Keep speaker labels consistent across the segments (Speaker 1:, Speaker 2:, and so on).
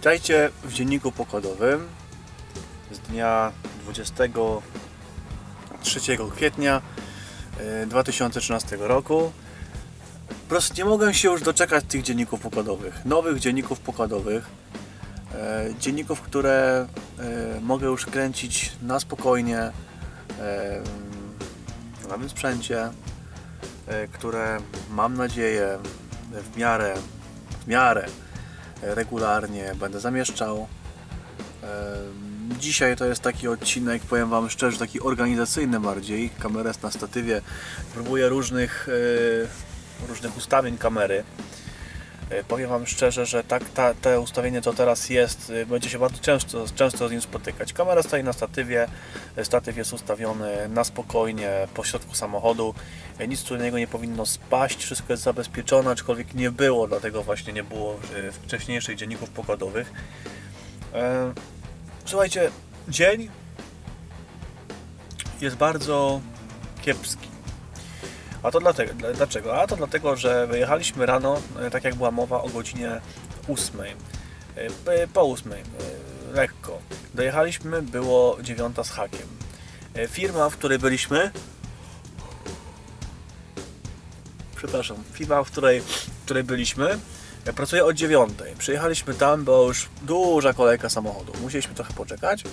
Speaker 1: Witajcie w dzienniku pokładowym z dnia 23 kwietnia e, 2013 roku. Po prostu nie mogę się już doczekać tych dzienników pokładowych, nowych dzienników pokładowych, e, dzienników, które e, mogę już kręcić na spokojnie, e, w nowym sprzęcie, e, które mam nadzieję w miarę, w miarę regularnie będę zamieszczał. Dzisiaj to jest taki odcinek, powiem Wam szczerze, taki organizacyjny bardziej. Kamera jest na statywie. Próbuję różnych, e, różnych ustawień kamery. E, Powiem Wam szczerze, że tak ta, te ustawienie, co teraz jest, e, będzie się bardzo często, często z nim spotykać. Kamera stoi na statywie, e, statyw jest ustawiony na spokojnie po środku samochodu. Nic tu niego nie powinno spaść, wszystko jest zabezpieczone, aczkolwiek nie było, dlatego właśnie nie było wcześniejszych dzienników pokładowych. Słuchajcie, dzień jest bardzo kiepski. A to dlatego, dla- dlaczego? A to dlatego, że wyjechaliśmy rano, e, tak jak była mowa, o godzinie 8. E, p- Po 8, e, lekko. Dojechaliśmy, było 9 z hakiem. E, Firma, w której byliśmy, przepraszam, firma, w której, w której byliśmy, e, pracuje od 9. Przyjechaliśmy tam, była już duża kolejka samochodów. Musieliśmy trochę poczekać, e,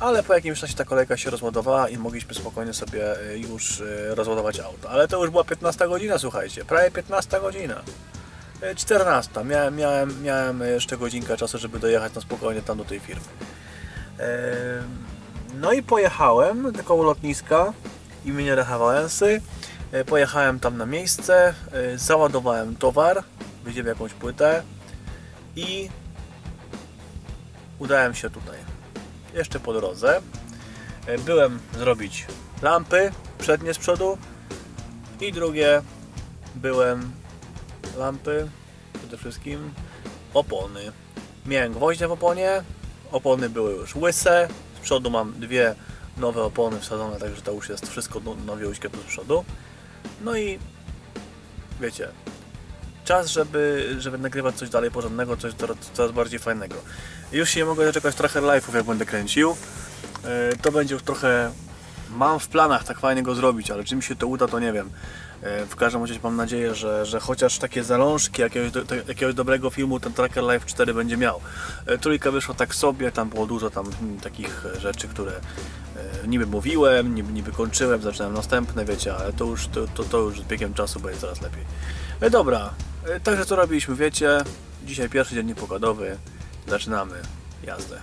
Speaker 1: ale po jakimś czasie ta kolejka się rozładowała i mogliśmy spokojnie sobie e, już e, rozładować auto. Ale to już była 15 godzina, słuchajcie, prawie 15 godzina. E, 14. Miałem, miałem, miałem jeszcze godzinkę czasu, żeby dojechać na spokojnie tam do tej firmy. E, No i pojechałem koło lotniska imienia Lecha Wałęsy. E, Pojechałem tam na miejsce, e, załadowałem towar, wyjdziemy jakąś płytę i udałem się tutaj. Jeszcze po drodze e, byłem zrobić lampy przednie z przodu i drugie byłem lampy przede wszystkim opony. Miałem gwoździe w oponie, opony były już łyse, z przodu mam dwie nowe opony wsadzone, także to już jest wszystko no- nowiuśkie z przodu. No i wiecie, czas, żeby, żeby nagrywać coś dalej porządnego, coś coraz, bardziej fajnego. Już się nie mogę doczekać trochę live'ów, jak będę kręcił. E, To będzie już trochę... Mam w planach tak fajnie go zrobić, ale czy mi się to uda, to nie wiem. E, W każdym razie mam nadzieję, że, że chociaż takie zalążki jakiegoś, do, jakiegoś dobrego filmu ten Tracker Live 4 będzie miał. E, Trójka wyszła tak sobie, tam było dużo tam takich rzeczy, które niby mówiłem, niby, niby kończyłem, zaczynałem następne, wiecie, ale to już, to, to, to już z biegiem czasu będzie coraz lepiej. Dobra, także co robiliśmy, wiecie, dzisiaj pierwszy dziennik pokładowy, zaczynamy jazdę.